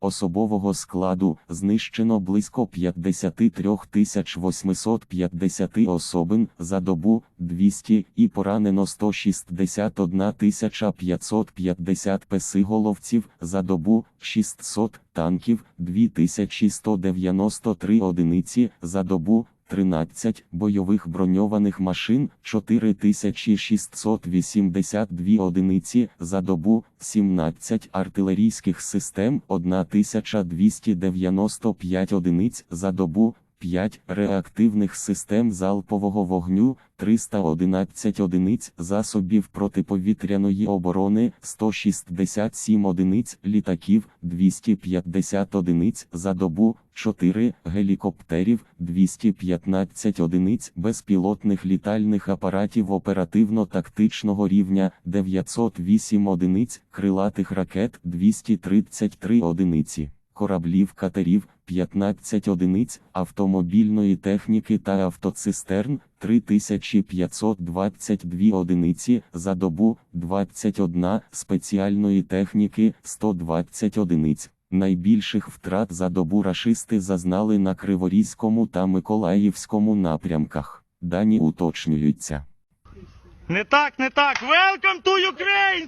Особового складу знищено близько 53 850 особин за добу 200 і поранено 161 550 песиголовців за добу 600 танків 2193 одиниці за добу 13 бойових броньованих машин 4682 одиниці за добу, 17 артилерійських систем 1295 одиниць за добу, 5 реактивних систем залпового вогню 311 одиниць засобів протиповітряної оборони 167 одиниць літаків 250 одиниць за добу 4 гелікоптерів 215 одиниць безпілотних літальних апаратів оперативно-тактичного рівня 908 одиниць крилатих ракет 233 одиниці кораблів катерів 15 одиниць автомобільної техніки та автоцистерн 3522 одиниці за добу 21 спеціальної техніки 120 одиниць. Найбільших втрат за добу рашисти зазнали на Криворізькому та Миколаївському напрямках. Дані уточнюються. Не так, не так. Welcome to Ukraine!